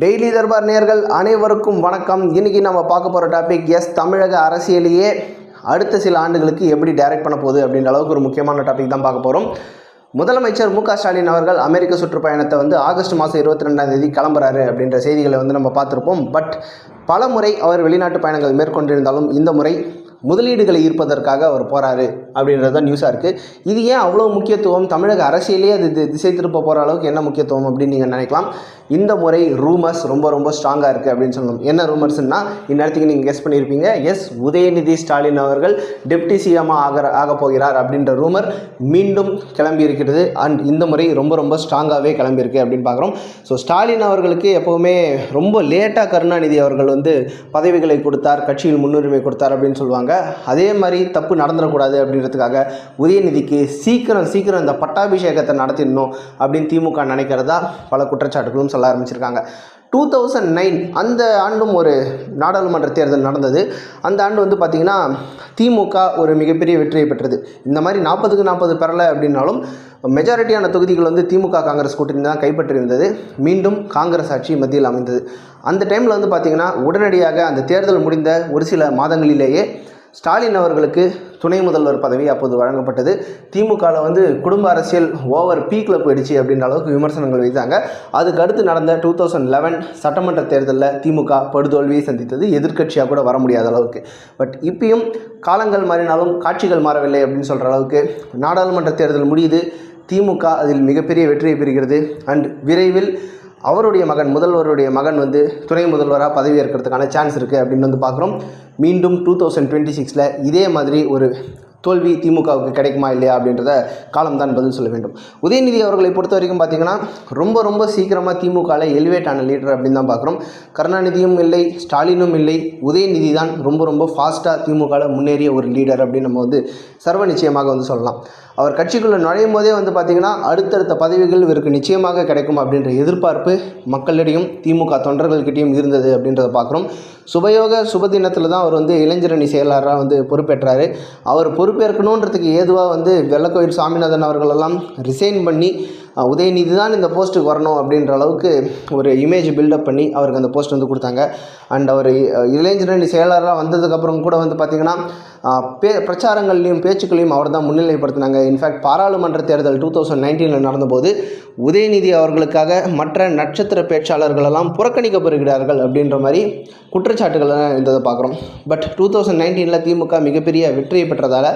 Daily Darbar நேர்கள் அனைவருக்கும் வணக்கம். இன்னைக்கு நம்ம பார்க்க போகிற டாபிக் எஸ் தமிழக அரசியலையே அடுத்த சில ஆண்டுகளுக்கு எப்படி டைரக்ட் பண்ண போகுது அப்படின்ற அளவுக்கு ஒரு முக்கியமான டாபிக் தான் பார்க்க போகிறோம் முதலமைச்சர் மு க ஸ்டாலின் அவர்கள் அமெரிக்க சுற்றுப்பயணத்தை வந்து ஆகஸ்ட் மாதம் இருபத்தி ரெண்டாம் தேதி கிளம்புறாரு அப்படின்ற செய்திகளை வந்து நம்ம பார்த்துருப்போம். பட் பல முறை அவர் வெளிநாட்டு பயணங்கள் மேற்கொண்டிருந்தாலும் இந்த முறை முதலீடுகளை ஈர்ப்பதற்காக அவர் போகிறாரு அப்படின்றது தான் நியூஸாக இருக்குது இது ஏன் அவ்வளோ முக்கியத்துவம்? தமிழக அரசியலே அது தி- திசை திருப்ப போகிற அளவுக்கு என்ன முக்கியத்துவம் அப்படின்னு நீங்கள் நினைக்கலாம். இந்த முறை ரூமர்ஸ் ரொம்ப ரொம்ப ஸ்ட்ராங்காக இருக்குது அப்படின்னு சொல்லணும். என்ன ரூமர்ஸ்னா இந்நேரத்துக்கு நீங்கள் கெஸ் பண்ணியிருப்பீங்க எஸ் உதயநிதி ஸ்டாலின் அவர்கள் டெப்டி சிஎம்மாக ஆக ஆக போகிறார் அப்படின்ற ரூமர் மீண்டும் கிளம்பி இருக்கிறது. அண்ட் இந்த முறை ரொம்ப ரொம்ப ஸ்ட்ராங்காகவே கிளம்பியிருக்கு அப்படின்னு பார்க்குறோம். ஸோ ஸ்டாலின் அவர்களுக்கு எப்போவுமே ரொம்ப லேட்டாக கருணாநிதி அவர்கள் வந்து பதவிகளை கொடுத்தார் கட்சியில் முன்னுரிமை கொடுத்தார் அப்படின்னு சொல்லுவாங்க. அதே மாதிரி தப்பு நடந்துடக்கூடாது அப்படின்றதுக்காக உதயநிதிக்கு சீக்கிரம் சீக்கிரம் இந்த பட்டாபிஷேகத்தை நடத்திடணும் அப்படின்னு திமுக நினைக்கிறதா பல குற்றச்சாட்டுகளும் சொல்ல ஆரம்பிச்சிருக்காங்க. டூ தௌசண்ட் நைன் அந்த ஆண்டும் ஒரு நாடாளுமன்ற தேர்தல் நடந்தது. அந்த ஆண்டு வந்து பார்த்திங்கன்னா திமுக ஒரு மிகப்பெரிய வெற்றியை பெற்றது. இந்த மாதிரி நாற்பதுக்கு நாற்பது பெறலை அப்படின்னாலும் மெஜாரிட்டியான தொகுதிகள் வந்து திமுக காங்கிரஸ் கூட்டணி தான் கைப்பற்றியிருந்தது. மீண்டும் காங்கிரஸ் ஆட்சி மத்தியில் அமைந்தது. அந்த டைமில் வந்து பார்த்திங்கன்னா உடனடியாக அந்த தேர்தல் முடிந்த ஒரு சில மாதங்களிலேயே ஸ்டாலின் அவர்களுக்கு துணை முதல்வர் பதவி அப்போது வழங்கப்பட்டது. திமுகவில் வந்து குடும்ப அரசியல் ஓவர் பீக்கில் போயிடுச்சு அப்படின்ற அளவுக்கு விமர்சனங்கள் வைத்தாங்க. அதுக்கு அடுத்து நடந்த டூ தௌசண்ட் லெவன் சட்டமன்ற தேர்தலில் திமுக படுதோல்வியை சந்தித்தது. எதிர்க்கட்சியாக கூட வர முடியாத அளவுக்கு. பட் இப்பயும் காலங்கள் மாறினாலும் காட்சிகள் மாறவில்லை அப்படின்னு சொல்கிற அளவுக்கு நாடாளுமன்ற தேர்தல் முடியுது. திமுக அதில் மிகப்பெரிய வெற்றியை பெறுகிறது. அண்ட் விரைவில் அவருடைய மகன் முதல்வருடைய மகன் வந்து துணை முதல்வராக பதவி ஏற்கிறதுக்கான சான்ஸ் இருக்குது அப்படின்னு வந்து பார்க்குறோம். மீண்டும் டூ தௌசண்ட் டுவெண்ட்டி சிக்ஸில் இதே மாதிரி ஒரு தோல்வி திமுகவுக்கு கிடைக்குமா இல்லையா அப்படின்றத காலம்தான் பதில் சொல்ல வேண்டும். உதயநிதி அவர்களை பொறுத்த வரைக்கும் பார்த்தீங்கன்னா ரொம்ப ரொம்ப சீக்கிரமாக திமுகவில் எலிவேட் ஆன லீடர் அப்படின்னு தான் பார்க்குறோம். கருணாநிதியும் இல்லை ஸ்டாலினும் இல்லை. உதயநிதி தான் ரொம்ப ரொம்ப ஃபாஸ்ட்டாக திமுகவில் முன்னேறிய ஒரு லீடர் அப்படின்னு நம்ம வந்து சர்வ நிச்சயமாக வந்து சொல்லலாம். அவர் கட்சிக்குள்ளே நுழையும் போதே வந்து பார்த்திங்கன்னா அடுத்தடுத்த பதவிகள் இவருக்கு நிச்சயமாக கிடைக்கும் அப்படின்ற எதிர்பார்ப்பு மக்களிடையும் திமுக தொண்டர்கள்கிட்டையும் இருந்தது அப்படின்றத பார்க்குறோம். சுபயோக சுபதினத்தில் தான் அவர் வந்து இளைஞரணி செயலாளராக வந்து பொறுப்பேற்றார். அவர் பொறுப்பேற்கணுன்றதுக்கு ஏதுவாக வந்து வெள்ளக்கோயில் சாமிநாதன் அவர்களெல்லாம் ரிசைன் பண்ணி உதயநிதி தான் இந்த போஸ்ட்டுக்கு வரணும் அப்படின்ற அளவுக்கு ஒரு இமேஜ் பில்டப் பண்ணி அவருக்கு அந்த போஸ்ட் வந்து கொடுத்தாங்க. அண்ட் அவர் இளைஞரணி செயலாளராக வந்ததுக்கப்புறம் கூட வந்து பார்த்திங்கன்னா பே பிரச்சாரங்கள்லையும் பேச்சுக்களையும் அவர் தான் முன்னிலைப்படுத்தினாங்க. இன்ஃபேக்ட் பாராளுமன்ற தேர்தல் டூ தௌசண்ட் நைன்டீனில் நடந்தபோது உதயநிதி அவர்களுக்காக மற்ற நட்சத்திர பேச்சாளர்களெல்லாம் புறக்கணிக்கப்படுகிறார்கள் அப்படின்ற மாதிரி குற்றச்சாட்டுகள்லாம் இருந்ததை பார்க்குறோம். பட் டூ தௌசண்ட் நைன்டீனில் திமுக மிகப்பெரிய வெற்றியை பெற்றதால்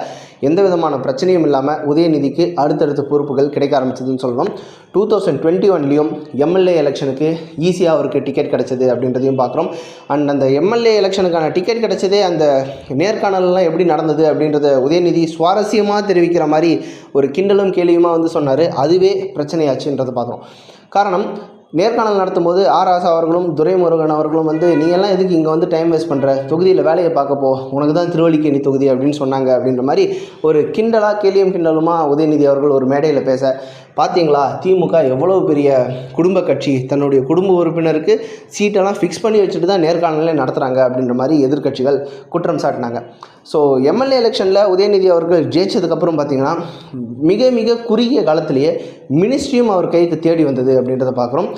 எந்த விதமான பிரச்சனையும் இல்லாமல் உதயநிதிக்கு அடுத்தடுத்த பொறுப்புகள் கிடைக்க ஆரம்பிச்சதுன்னு சொல்லணும் டூ தௌசண்ட் டுவெண்ட்டி ஒன்லேயும் எம்எல்ஏ எலெக்ஷனுக்கு ஈஸியாக அவருக்கு டிக்கெட் கிடைச்சது அப்படின்றதையும் பார்க்குறோம். அண்ட் அந்த எம்எல்ஏ எலெக்ஷனுக்கான டிக்கெட் கிடச்சதே அந்த நேர்காணல்லாம் எப்படி நடந்தது அப்படின்றத உதயநிதி சுவாரஸ்யமாக தெரிவிக்கிற மாதிரி ஒரு கிண்டலும் கேலியுமா வந்து சொன்னார். அதுவே பிரச்சனையாச்சுன்றதை பார்க்குறோம். காரணம் நேர்காணல் நடத்தும்போது ஆர் ஆசா அவர்களும் துரைமுருகன் அவர்களும் வந்து நீ எல்லாம் எதுக்கு இங்கே வந்து டைம் வேஸ்ட் பண்ணுற தொகுதியில் வேலையை பார்க்க போ உனக்கு தான் திருவள்ளிக்கேணி தொகுதி அப்படின்னு சொன்னாங்க அப்படின்ற மாதிரி ஒரு கிண்டலாக கேலியும் கிண்டலுமா உதயநிதி அவர்கள் ஒரு மேடையில் பேச பார்த்தீங்களா திமுக எவ்வளோ பெரிய குடும்ப கட்சி தன்னுடைய குடும்ப உறுப்பினருக்கு சீட்டெல்லாம் ஃபிக்ஸ் பண்ணி வச்சுட்டு தான் நேர்காணலே நடத்துகிறாங்க அப்படின்ற மாதிரி எதிர்க்கட்சிகள் குற்றம் சாட்டினாங்க. ஸோ எம்எல்ஏ எலெக்ஷனில் உதயநிதி அவர்கள் ஜெயிச்சதுக்கப்புறம் பார்த்தீங்கன்னா மிக மிக குறுகிய காலத்திலேயே மினிஸ்ட்ரியும் அவர் கைக்கு தேடி வந்தது அப்படின்றத பார்க்குறோம்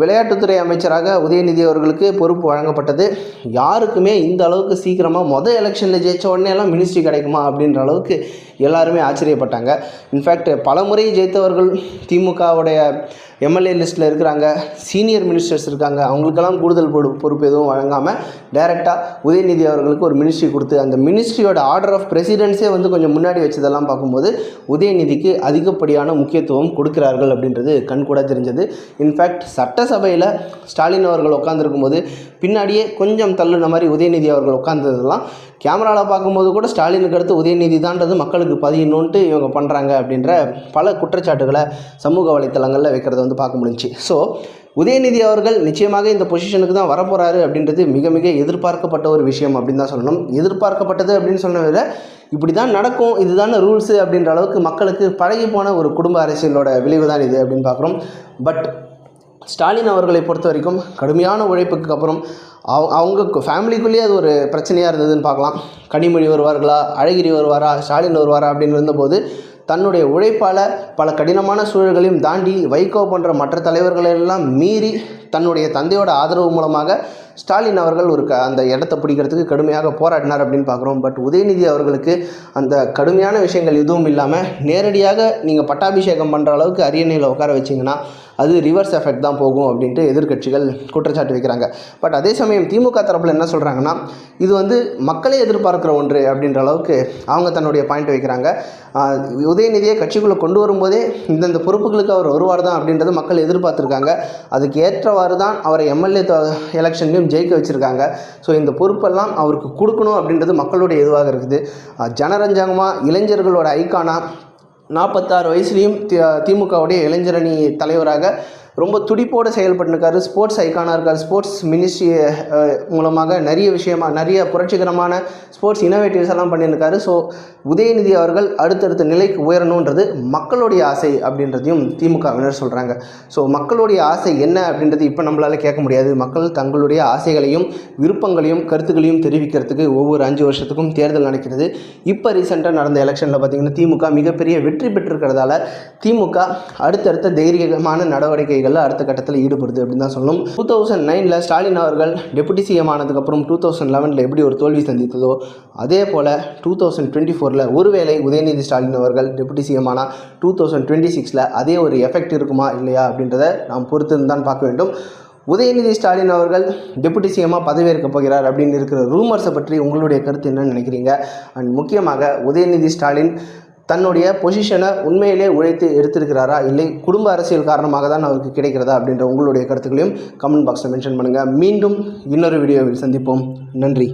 விளையாட்டுத்துறை அமைச்சராக உதயநிதி அவர்களுக்கு பொறுப்பு வழங்கப்பட்டது. யாருக்குமே இந்த அளவுக்கு சீக்கிரமாக மொதல் எலெக்ஷனில் ஜெயிச்ச உடனே எல்லாம் மினிஸ்ட்ரி கிடைக்குமா அப்படின்ற அளவுக்கு எல்லாருமே ஆச்சரியப்பட்டாங்க. இன்ஃபேக்ட் பல முறை ஜெயித்தவர்கள் திமுகவுடைய எம்எல்ஏ லிஸ்ட்டில் இருக்கிறாங்க சீனியர் மினிஸ்டர்ஸ் இருக்காங்க அவங்களுக்கெல்லாம் கூடுதல் பொறுப்பு எதுவும் வழங்காமல் டைரெக்டாக உதயநிதி அவர்களுக்கு ஒரு மினிஸ்ட்ரி கொடுத்து அந்த மினிஸ்ட்ரியோட ஆர்டர் ஆஃப் பிரசிடென்ஸே வந்து கொஞ்சம் முன்னாடி வச்சதெல்லாம் பார்க்கும்போது உதயநிதிக்கு அதிகப்படியான முக்கியத்துவம் கொடுக்கிறார்கள் அப்படின்றது கண்கூட தெரிஞ்சது. இன்ஃபேக்ட் சட்டசபையில் ஸ்டாலின் அவர்கள் உட்காந்துருக்கும் போது பின்னாடியே கொஞ்சம் தள்ளுன மாதிரி உதயநிதி அவர்கள் உட்காந்ததெல்லாம் கேமராவில் பார்க்கும்போது கூட ஸ்டாலினுக்கு அடுத்து உதயநிதி தான்றது மக்களுக்கு பதியணுன்ட்டு இவங்க பண்ணுறாங்க அப்படின்ற பல குற்றச்சாட்டுகளை சமூக வலைத்தளங்களில் வைக்கிறது வந்து வந்து பார்க்க முடிஞ்சுச்சு. ஸோ உதயநிதி அவர்கள் நிச்சயமாக இந்த பொசிஷனுக்கு தான் வரப்போகிறாரு அப்படின்றது மிக மிக எதிர்பார்க்கப்பட்ட ஒரு விஷயம் அப்படின்னு தான் சொல்லணும். எதிர்பார்க்கப்பட்டது அப்படின்னு சொன்னதில் இப்படி தான் நடக்கும் இதுதான ரூல்ஸு அப்படின்ற அளவுக்கு மக்களுக்கு பழகி போன ஒரு குடும்ப அரசியலோட விளைவு தான் இது அப்படின்னு பார்க்குறோம். பட் ஸ்டாலின் அவர்களை பொறுத்த வரைக்கும் கடுமையான உழைப்புக்கு அப்புறம் அவ அவங்க ஃபேமிலிக்குள்ளேயே அது ஒரு பிரச்சனையாக இருந்ததுன்னு பார்க்கலாம். கனிமொழி வருவார்களா அழகிரி வருவாரா ஸ்டாலின் வருவாரா அப்படின்னு இருந்தபோது தன்னுடைய உழைப்பால் பல கடினமான சூழல்களையும் தாண்டி வைகோ போன்ற மற்ற தலைவர்களெல்லாம் மீறி தன்னுடைய தந்தையோட ஆதரவு மூலமாக ஸ்டாலின் அவர்கள் ஒரு க அந்த இடத்த பிடிக்கிறதுக்கு கடுமையாக போராடினார் அப்படின்னு பார்க்குறோம். பட் உதயநிதி அவர்களுக்கு அந்த கடுமையான விஷயங்கள் எதுவும் இல்லாமல் நேரடியாக நீங்கள் பட்டாபிஷேகம் பண்ணுற அளவுக்கு அரியணையில் உட்கார வச்சிங்கன்னா அது ரிவர்ஸ் எஃபெக்ட் தான் போகும் அப்படின்ட்டு எதிர்க்கட்சிகள் குற்றச்சாட்டு வைக்கிறாங்க. பட் அதே சமயம் திமுக தரப்பில் என்ன சொல்கிறாங்கன்னா இது வந்து மக்களே எதிர்பார்க்குற ஒன்று அப்படின்ற அளவுக்கு அவங்க தன்னுடைய பாயிண்ட் வைக்கிறாங்க. உதயநிதியை கட்சிக்குள்ளே கொண்டு வரும்போதே இந்தந்த பொறுப்புகளுக்கு அவர் வருவார் தான் அப்படின்றத மக்கள் எதிர்பார்த்துருக்காங்க. அதுக்கு ஏற்றவாறு தான் அவரை எம்எல்ஏ எலெக்ஷன்லையும் ஜெயிக்க வச்சுருக்காங்க. ஸோ இந்த பொறுப்பெல்லாம் அவருக்கு கொடுக்கணும் அப்படின்றது மக்களுடைய இதுவாக இருக்குது? ஜனரஞ்சகமாக இளைஞர்களோட ஐக்கானாக நாற்பத்தாறு வயசுலேயும் தி திமுகவுடைய இளைஞரணி தலைவராக ரொம்ப துடிப்போடு செயல்பட்டுருக்காரு ஸ்போர்ட்ஸ் ஐக்கானாக இருக்கார். ஸ்போர்ட்ஸ் மினிஸ்ட்ரி மூலமாக நிறைய விஷயமா நிறைய புரட்சிகரமான ஸ்போர்ட்ஸ் இனோவேட்டிவ்ஸ் எல்லாம் பண்ணியிருக்காரு. ஸோ உதயநிதி அவர்கள் அடுத்தடுத்த நிலைக்கு உயரணுன்றது மக்களுடைய ஆசை அப்படின்றதையும் திமுகவினர் சொல்கிறாங்க ஸோ மக்களுடைய ஆசை என்ன அப்படின்றது இப்போ நம்மளால் கேட்க முடியாது. மக்கள் தங்களுடைய ஆசைகளையும் விருப்பங்களையும் கருத்துக்களையும் தெரிவிக்கிறதுக்கு ஒவ்வொரு அஞ்சு வருஷத்துக்கும் தேர்தல் நடக்கிறது. இப்போ ரீசெண்டாக நடந்த எலெக்ஷனில் பார்த்திங்கன்னா திமுக மிகப்பெரிய வெற்றி பெற்றிருக்கிறதால திமுக அடுத்தடுத்த தைரியமான நடவடிக்கைகளில் அடுத்த கட்டத்தில் ஈடுபடுது அப்படின்னு தான் சொல்லணும். டூ தௌசண்ட் நைனில் ஸ்டாலின் அவர்கள் டெபுட்டி சிஎம் ஆனதுக்கப்புறம் டூ தௌசண்ட் லெவனில் எப்படி ஒரு தோல்வி சந்தித்ததோ அதே போல் டூ தௌசண்ட் டுவெண்ட்டி ஃபோரில் ஒருவேளை உதயநிதி ஸ்டாலின் அவர்கள் டெபுட்டி சிஎம் ஆனால் டூ தௌசண்ட் டுவெண்ட்டி சிக்ஸில் அதே ஒரு எஃபெக்ட் இருக்குமா இல்லையா அப்படின்றத நாம் பொறுத்து தான் பார்க்க வேண்டும். உதயநிதி ஸ்டாலின் அவர்கள் டெபுட்டி சிஎம்மாக பதவியேற்க போகிறார் அப்படின்னு இருக்கிற ரூமர்ஸை பற்றி உங்களுடைய கருத்து என்னன்னு நினைக்கிறீங்க? அண்ட் முக்கியமாக உதயநிதி ஸ்டாலின் தன்னுடைய பொசிஷனை உண்மையிலே உழைத்து எடுத்திருக்கிறாரா? இல்லை குடும்ப அரசியல் காரணமாக தான் அவருக்கு கிடைக்கிறதா? அப்படின்ற உங்களுடைய கருத்துக்களையும் கமெண்ட் பாக்ஸில் மென்ஷன் பண்ணுங்கள் மீண்டும் இன்னொரு வீடியோவில் சந்திப்போம். நன்றி.